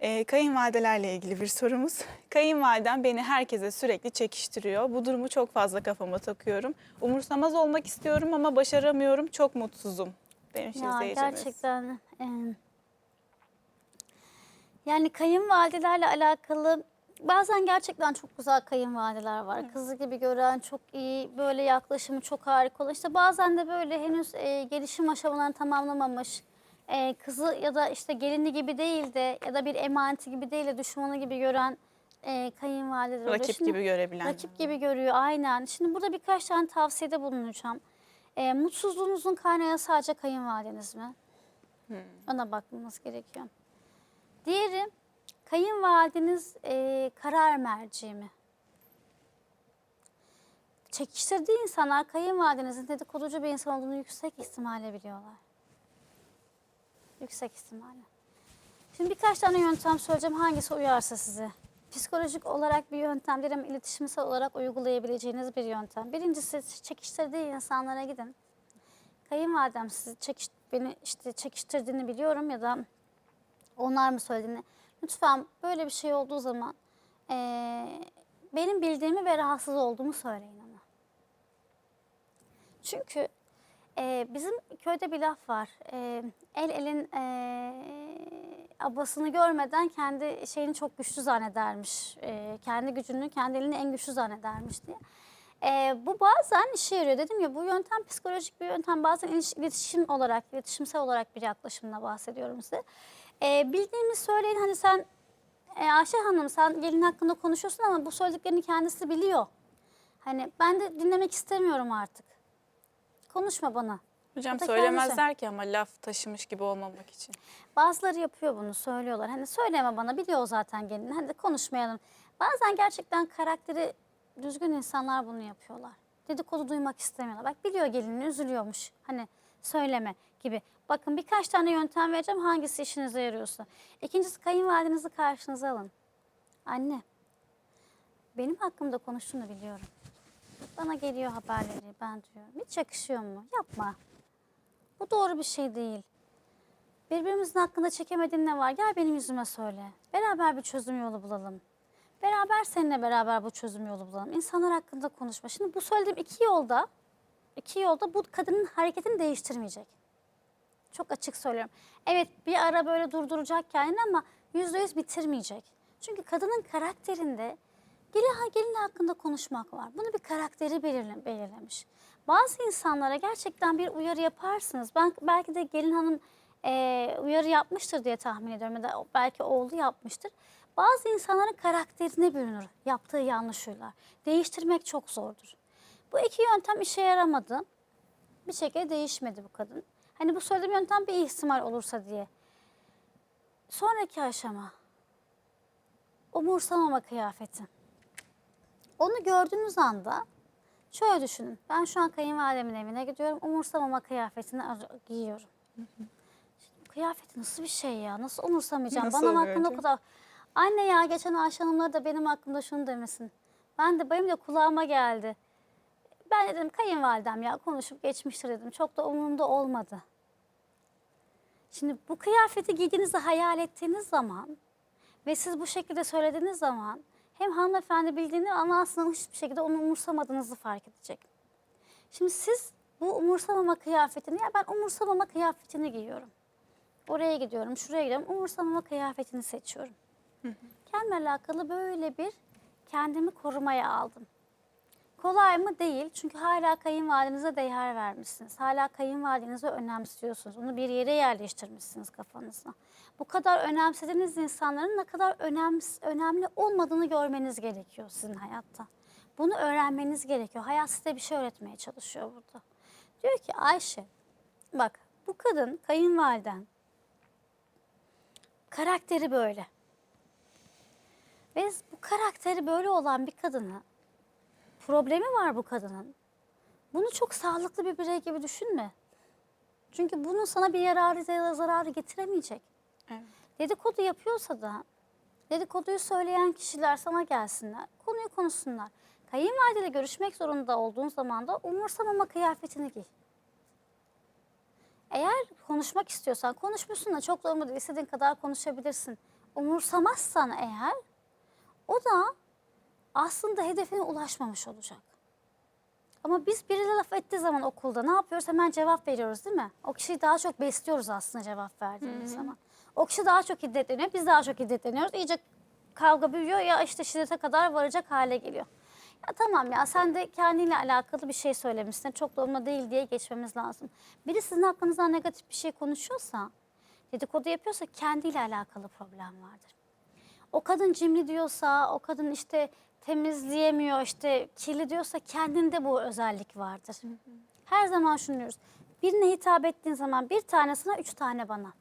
Ee, kayınvalidelerle ilgili bir sorumuz. Kayınvalidem beni herkese sürekli çekiştiriyor. Bu durumu çok fazla kafama takıyorum. Umursamaz olmak istiyorum ama başaramıyorum. Çok mutsuzum demiş Ya izleyicimiz. gerçekten e, yani kayınvalidelerle alakalı bazen gerçekten çok güzel kayınvalideler var. Kızı gibi gören, çok iyi, böyle yaklaşımı çok harika olan. İşte bazen de böyle henüz e, gelişim aşamalarını tamamlamamış, e, kızı ya da işte gelini gibi değil de ya da bir emaneti gibi değil de düşmanı gibi gören e, kayınvalideler oluyor. Rakip Şimdi- gibi görebilen. Rakip gibi görüyor aynen. Şimdi burada birkaç tane tavsiyede bulunacağım. E, mutsuzluğunuzun kaynağı sadece kayınvalideniz mi? Ona bakmamız gerekiyor. Diğeri kayınvalideniz e, karar merci mi? Çekiştirdiği insanlar kayınvalidenizin dedikoducu bir insan olduğunu yüksek ihtimalle biliyorlar. Yüksek ihtimalle. Şimdi birkaç tane yöntem söyleyeceğim. Hangisi uyarsa size. Psikolojik olarak bir yöntem değil ama iletişimsel olarak uygulayabileceğiniz bir yöntem. Birincisi çekiştirdiği insanlara gidin. Kayınvalidem sizi çekiş, beni işte çekiştirdiğini biliyorum ya da onlar mı söylediğini. Lütfen böyle bir şey olduğu zaman eee, benim bildiğimi ve rahatsız olduğumu söyleyin ama. Çünkü eee, bizim köyde bir laf var. Eee, el elin eee, abasını görmeden kendi şeyini çok güçlü zannedermiş. Eee, kendi gücünü kendi elini en güçlü zannedermiş diye. Eee, bu bazen işe yarıyor. Dedim ya bu yöntem psikolojik bir yöntem. Bazen iletişim olarak, iletişimsel olarak bir yaklaşımla bahsediyorum size. Eee bildiğimi söyleyin. Hani sen e, Ayşe Hanım sen gelin hakkında konuşuyorsun ama bu söylediklerini kendisi biliyor. Hani ben de dinlemek istemiyorum artık. Konuşma bana. Hocam O da söylemezler ki ama laf taşımış gibi olmamak için. Bazıları yapıyor bunu söylüyorlar. Hani söyleme bana biliyor zaten gelin. Hadi konuşmayalım. Bazen gerçekten karakteri düzgün insanlar bunu yapıyorlar. Dedikodu duymak istemiyorlar. Bak biliyor gelinin üzülüyormuş. Hani söyleme gibi. Bakın birkaç tane yöntem vereceğim. Hangisi işinize yarıyorsa. İkincisi kayınvalidenizi karşınıza alın. Anne, benim hakkımda konuştuğunu biliyorum. Bana geliyor haberleri, ben diyorum. Hiç yakışıyor mu? Yapma. Bu doğru bir şey değil. Birbirimizin hakkında çekemediğin ne var? Gel benim yüzüme söyle. Beraber bir çözüm yolu bulalım. Beraber seninle beraber bu çözüm yolu bulalım. İnsanlar hakkında konuşma. Şimdi bu söylediğim iki yolda, iki yolda bu kadının hareketini değiştirmeyecek. Çok açık söylüyorum. Evet bir ara böyle durduracak kendini ama yüzde yüz bitirmeyecek. Çünkü kadının karakterinde gelin, gelin hakkında konuşmak var. Bunu bir karakteri belirle, belirlemiş. Bazı insanlara gerçekten bir uyarı yaparsınız. Ben belki de gelin hanım eee, uyarı yapmıştır diye tahmin ediyorum ya da belki oğlu yapmıştır. Bazı insanların karakterine bürünür yaptığı yanlış huylar. Değiştirmek çok zordur. Bu iki yöntem işe yaramadı bir şekilde değişmedi bu kadın. Hani bu söylediğim yöntem bir ihtimal olursa diye. Sonraki aşama. Umursamama kıyafeti. Onu gördüğünüz anda şöyle düşünün. Ben şu an kayınvalidemin evine gidiyorum. Umursamama kıyafetini giyiyorum. Şimdi kıyafet nasıl bir şey ya? Nasıl umursamayacağım? Nasıl Bana hakkında o kadar... Anne ya geçen Ayşe Hanımlar da benim hakkımda şunu demesin. Ben de benim de kulağıma geldi. Ben dedim kayınvalidem ya konuşup geçmiştir dedim. Çok da umurumda olmadı. Şimdi bu kıyafeti giydiğinizi hayal ettiğiniz zaman ve siz bu şekilde söylediğiniz zaman hem hanımefendi bildiğini ama aslında hiçbir şekilde onu umursamadığınızı fark edecek. Şimdi siz bu umursamama kıyafetini, ya ben umursamama kıyafetini giyiyorum. Oraya gidiyorum, şuraya gidiyorum, umursamama kıyafetini seçiyorum. Kendimle alakalı böyle bir kendimi korumaya aldım. Kolay mı? Değil. Çünkü hala kayınvalidenize değer vermişsiniz. Hala kayınvalidenizi önemsiyorsunuz. Onu bir yere yerleştirmişsiniz kafanızda. Bu kadar önemsediğiniz insanların ne kadar önem, önemli olmadığını görmeniz gerekiyor sizin hayatta. Bunu öğrenmeniz gerekiyor. Hayat size bir şey öğretmeye çalışıyor burada. Diyor ki Ayşe, bak bu kadın kayınvaliden karakteri böyle. Ve bu karakteri böyle olan bir kadını problemi var bu kadının. Bunu çok sağlıklı bir birey gibi düşünme. Çünkü bunun sana bir yararı ya da zararı getiremeyecek. Evet. Dedikodu yapıyorsa da dedikoduyu söyleyen kişiler sana gelsinler, konuyu konuşsunlar. Kayınvalideyle görüşmek zorunda olduğun zaman da umursamama kıyafetini giy. Eğer konuşmak istiyorsan konuşmuşsun da çok da olmadı istediğin kadar konuşabilirsin. umursamazsan eğer o da aslında hedefine ulaşmamış olacak. Ama biz biriyle laf ettiği zaman okulda ne yapıyoruz? Hemen cevap veriyoruz değil mi? O kişiyi daha çok besliyoruz aslında cevap verdiğimiz zaman. O kişi daha çok hiddetleniyor, biz daha çok hiddetleniyoruz. İyice kavga büyüyor ya işte şiddete kadar varacak hale geliyor. Ya tamam ya sen de kendiyle alakalı bir şey söylemişsin. Çok da onunla değil diye geçmemiz lazım. Biri sizin hakkınızdan negatif bir şey konuşuyorsa, dedikodu yapıyorsa kendiyle alakalı problem vardır. O kadın cimri diyorsa, o kadın işte temizleyemiyor, işte kirli diyorsa kendinde bu özellik vardır. Her zaman şunu diyoruz. Birine hitap ettiğin zaman bir tane sana, üç tane bana.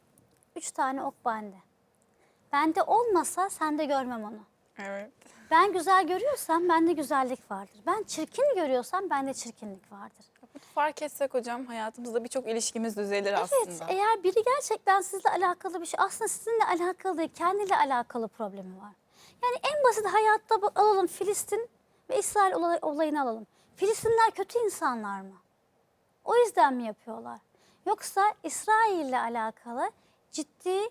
Üç tane ok bende. Bende olmasa sende görmem onu. Evet. Ben güzel görüyorsam bende güzellik vardır. Ben çirkin görüyorsam bende çirkinlik vardır. Fark etsek hocam hayatımızda birçok ilişkimiz düzelir Evet, aslında. eğer biri gerçekten sizle alakalı bir şey, aslında sizinle alakalı değil, kendiyle alakalı problemi var. Yani en basit hayatta alalım Filistin ve İsrail olay- olayını alalım. Filistinler kötü insanlar mı? O yüzden mi yapıyorlar? Yoksa İsrail ile alakalı ciddi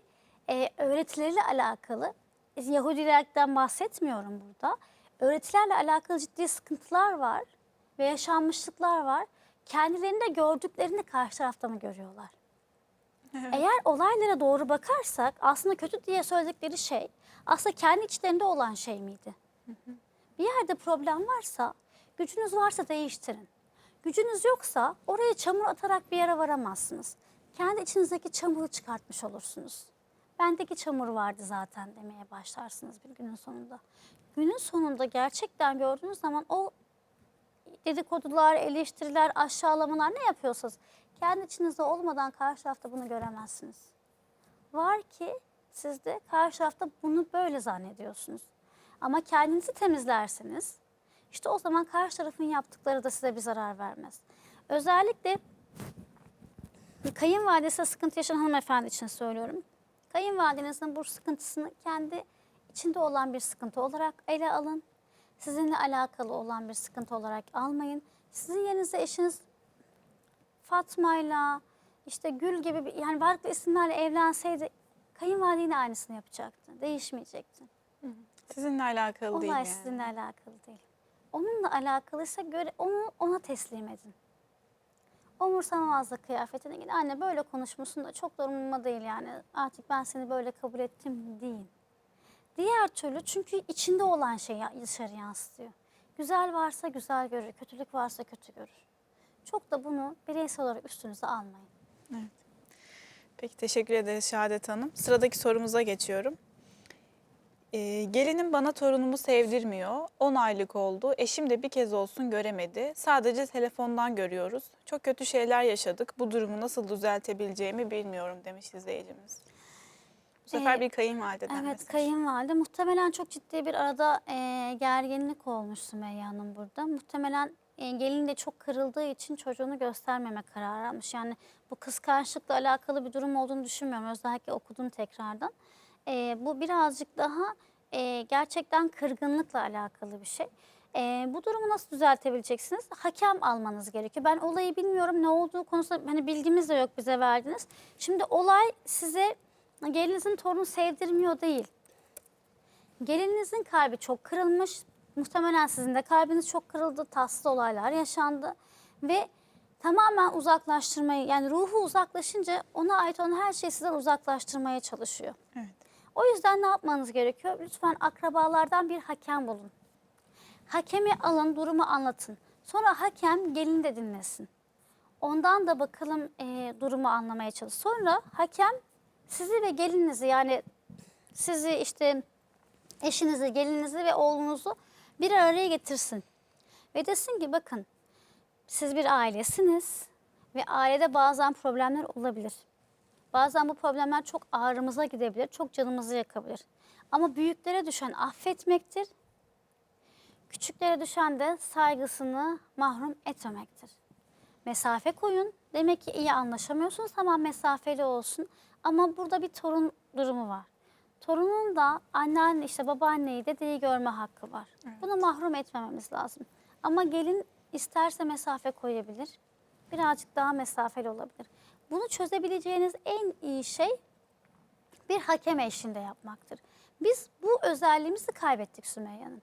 e, öğretileriyle alakalı, e, Yahudilerden bahsetmiyorum burada. Öğretilerle alakalı ciddi sıkıntılar var ve yaşanmışlıklar var. Kendilerinde gördüklerini karşı tarafta mı görüyorlar? Eğer olaylara doğru bakarsak aslında kötü diye söyledikleri şey aslında kendi içlerinde olan şey miydi? Bir yerde problem varsa, gücünüz varsa değiştirin. Gücünüz yoksa oraya çamur atarak bir yere varamazsınız. Kendi içinizdeki çamuru çıkartmış olursunuz. Bendeki çamur vardı zaten demeye başlarsınız bir günün sonunda. Günün sonunda gerçekten gördüğünüz zaman o dedikodular, eleştiriler, aşağılamalar ne yapıyorsanız kendi içinizde olmadan karşı tarafta bunu göremezsiniz. Var ki siz de karşı tarafta bunu böyle zannediyorsunuz. Ama kendinizi temizlerseniz işte o zaman karşı tarafın yaptıkları da size bir zarar vermez. Özellikle kayınvalidesine sıkıntı yaşayan hanımefendi için söylüyorum. Kayınvalidenizin bu sıkıntısını kendi içinde olan bir sıkıntı olarak ele alın. Sizinle alakalı olan bir sıkıntı olarak almayın. Sizin yerinize eşiniz Fatma'yla işte Gül gibi yani farklı isimlerle evlenseydi kayınvalide yine aynısını yapacaktı. Değişmeyecekti. Sizinle alakalı değil Olay yani. sizinle alakalı değil. Onunla alakalıysa göre onu ona teslim edin. Umursamamazlık kıyafetine gidin. Anne böyle konuşmuşsun da çok da umurumda değil yani. Artık ben seni böyle kabul ettim deyin. Diğer türlü çünkü içinde olan şeyi dışarı yansıtıyor. Güzel varsa güzel görür, kötülük varsa kötü görür. Çok da bunu bireysel olarak üstünüze almayın. Peki teşekkür ederiz Şehadet Hanım. Sıradaki sorumuza geçiyorum. Ee, gelinim bana torunumu sevdirmiyor. 10 aylık oldu. Eşim de bir kez olsun göremedi. Sadece telefondan görüyoruz. Çok kötü şeyler yaşadık. Bu durumu nasıl düzeltebileceğimi bilmiyorum demiş izleyicimiz. Bu sefer Ee, bir kayınvalideden Evet mesaj. kayınvalide muhtemelen çok ciddi bir arada e, gerginlik olmuş Sümeyye Hanım burada. Muhtemelen e, gelin de çok kırıldığı için çocuğunu göstermeme kararı almış. Yani bu kıskançlıkla alakalı bir durum olduğunu düşünmüyorum. Özellikle okudum tekrardan. E, bu birazcık daha e, gerçekten kırgınlıkla alakalı bir şey. E, bu durumu nasıl düzeltebileceksiniz? Hakem almanız gerekiyor. Ben olayı bilmiyorum ne olduğu konusunda hani bilgimiz de yok bize verdiniz. Şimdi olay size gelinizin torunu sevdirmiyor değil. Gelininizin kalbi çok kırılmış. Muhtemelen sizin de kalbiniz çok kırıldı. Tatsız olaylar yaşandı. Ve tamamen uzaklaştırmayı yani ruhu uzaklaşınca ona ait olan her şeyi sizden uzaklaştırmaya çalışıyor. Evet. O yüzden ne yapmanız gerekiyor? Lütfen akrabalardan bir hakem bulun. Hakemi alın, durumu anlatın. Sonra hakem gelin de dinlesin. Ondan da bakalım e, durumu anlamaya çalış. Sonra hakem sizi ve gelinizi yani sizi işte eşinizi, gelinizi ve oğlunuzu bir araya getirsin. Ve desin ki bakın siz bir ailesiniz ve ailede bazen problemler olabilir. Bazen bu problemler çok ağrımıza gidebilir, çok canımızı yakabilir. Ama büyüklere düşen affetmektir. Küçüklere düşen de saygısını mahrum etmemektir. Mesafe koyun. Demek ki iyi anlaşamıyorsunuz tamam mesafeli olsun. Ama burada bir torun durumu var. Torunun da anneanne işte babaanneyi dedeyi görme hakkı var. Bunu mahrum etmememiz lazım. Ama gelin isterse mesafe koyabilir. Birazcık daha mesafeli olabilir. Bunu çözebileceğiniz en iyi şey bir hakem eşliğinde yapmaktır. Biz bu özelliğimizi kaybettik Sümeyye Hanım.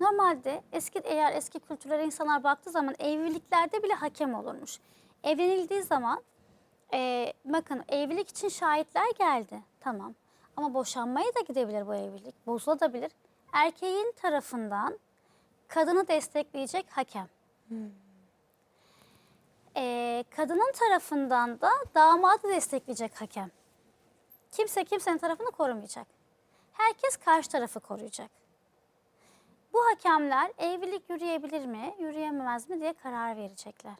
Normalde eski eğer eski kültürlere insanlar baktığı zaman evliliklerde bile hakem olurmuş. Evlenildiği zaman e, bakın evlilik için şahitler geldi tamam ama boşanmaya da gidebilir bu evlilik bozulabilir. Erkeğin tarafından kadını destekleyecek hakem. E, kadının tarafından da damadı destekleyecek hakem. Kimse kimsenin tarafını korumayacak. Herkes karşı tarafı koruyacak. Bu hakemler evlilik yürüyebilir mi, yürüyemez mi diye karar verecekler.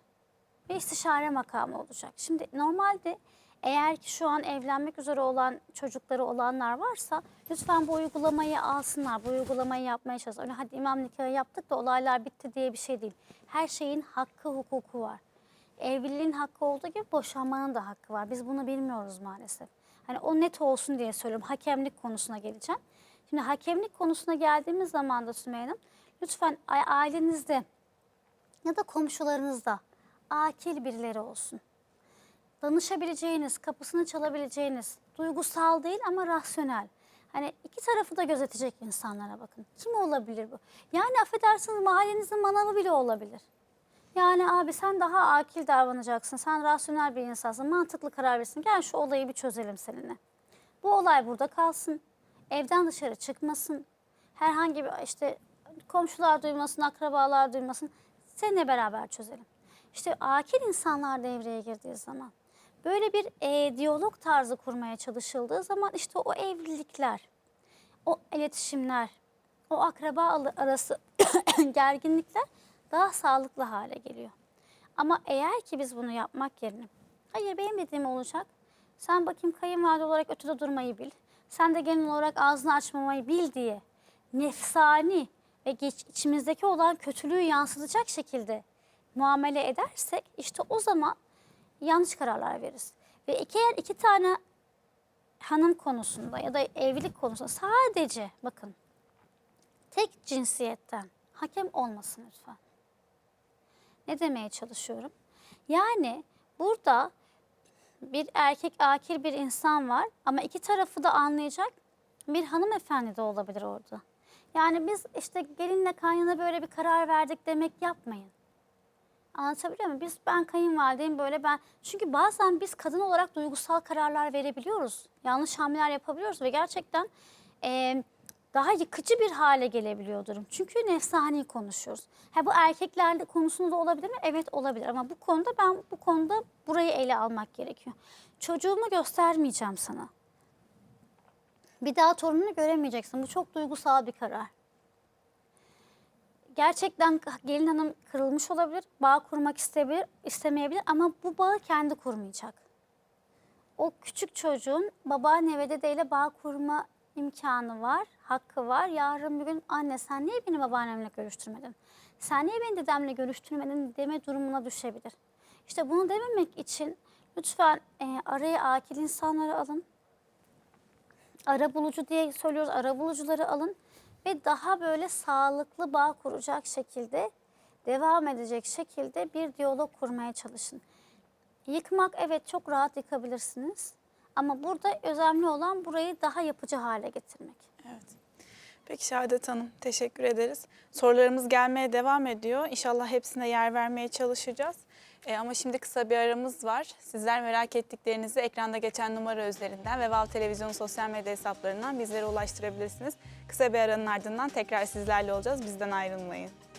Ve istişare makamı olacak. Şimdi normalde eğer ki şu an evlenmek üzere olan çocukları olanlar varsa lütfen bu uygulamayı alsınlar. Bu uygulamayı yapmaya çalışsınlar. Öyle hadi imam nikahı yaptık da olaylar bitti diye bir şey değil. Her şeyin hakkı, hukuku var. Evliliğin hakkı olduğu gibi boşanmanın da hakkı var. Biz bunu bilmiyoruz maalesef. Hani o net olsun diye söylüyorum. Hakemlik konusuna geleceğim. Şimdi hakemlik konusuna geldiğimiz zaman da Sümeyye lütfen ailenizde ya da komşularınızda akil birileri olsun. Danışabileceğiniz, kapısını çalabileceğiniz, duygusal değil ama rasyonel. Hani iki tarafı da gözetecek insanlara bakın. Kim olabilir bu? Yani affedersiniz mahallenizin manavı bile olabilir. Yani abi sen daha akil davranacaksın. Sen rasyonel bir insansın. Mantıklı karar versin. Gel şu olayı bir çözelim seninle. Bu olay burada kalsın. Evden dışarı çıkmasın. Herhangi bir işte komşular duymasın, akrabalar duymasın. Seninle beraber çözelim. İşte akil insanlar devreye girdiği zaman böyle bir e, diyalog tarzı kurmaya çalışıldığı zaman işte o evlilikler, o iletişimler, o akraba arası gerginlikler daha sağlıklı hale geliyor. Ama eğer ki biz bunu yapmak yerine, hayır benim dediğim olacak, sen bakayım kayınvalide olarak ötede durmayı bil, sen de genel olarak ağzını açmamayı bil. diye nefsani ve geç, içimizdeki olan kötülüğü yansıtacak şekilde muamele edersek işte o zaman yanlış kararlar veririz. Ve iki, eğer iki tane hanım konusunda ya da evlilik konusunda sadece bakın tek cinsiyetten hakem olmasın lütfen. Ne demeye çalışıyorum? Yani burada bir erkek akil bir insan var ama iki tarafı da anlayacak bir hanımefendi de olabilir orada. Yani biz işte gelinle kaynana böyle bir karar verdik demek yapmayın. Anlatabiliyor muyum? Biz ben kayınvalideyim böyle ben. Çünkü bazen biz kadın olarak duygusal kararlar verebiliyoruz. Yanlış hamleler yapabiliyoruz ve gerçekten eee, daha yıkıcı bir hale gelebiliyor durum. Çünkü nefsani konuşuyoruz. Ha bu erkeklerde konusunda da olabilir mi? Evet olabilir ama bu konuda ben bu konuda burayı ele almak gerekiyor. Çocuğumu göstermeyeceğim sana. Bir daha torununu göremeyeceksin. Bu çok duygusal bir karar gerçekten gelin hanım kırılmış olabilir, bağ kurmak isteyebilir, istemeyebilir ama bu bağı kendi kurmayacak. O küçük çocuğun babaanne ve dedeyle bağ kurma imkanı var, hakkı var. Yarın bir gün anne sen niye beni babaannemle görüştürmedin? Sen niye beni dedemle görüştürmedin deme durumuna düşebilir. İşte bunu dememek için lütfen e, araya akil insanları alın ara bulucu diye söylüyoruz. Ara bulucuları alın ve daha böyle sağlıklı bağ kuracak şekilde, devam edecek şekilde bir diyalog kurmaya çalışın. Yıkmak evet çok rahat yıkabilirsiniz. Ama burada önemli olan burayı daha yapıcı hale getirmek. Evet. Peki Şehadet Hanım teşekkür ederiz. Sorularımız gelmeye devam ediyor. İnşallah hepsine yer vermeye çalışacağız. E, ama şimdi kısa bir aramız var. Sizler merak ettiklerinizi ekranda geçen numara üzerinden ve Vav Televizyon sosyal medya hesaplarından bizlere ulaştırabilirsiniz. Kısa bir aranın ardından tekrar sizlerle olacağız. Bizden ayrılmayın.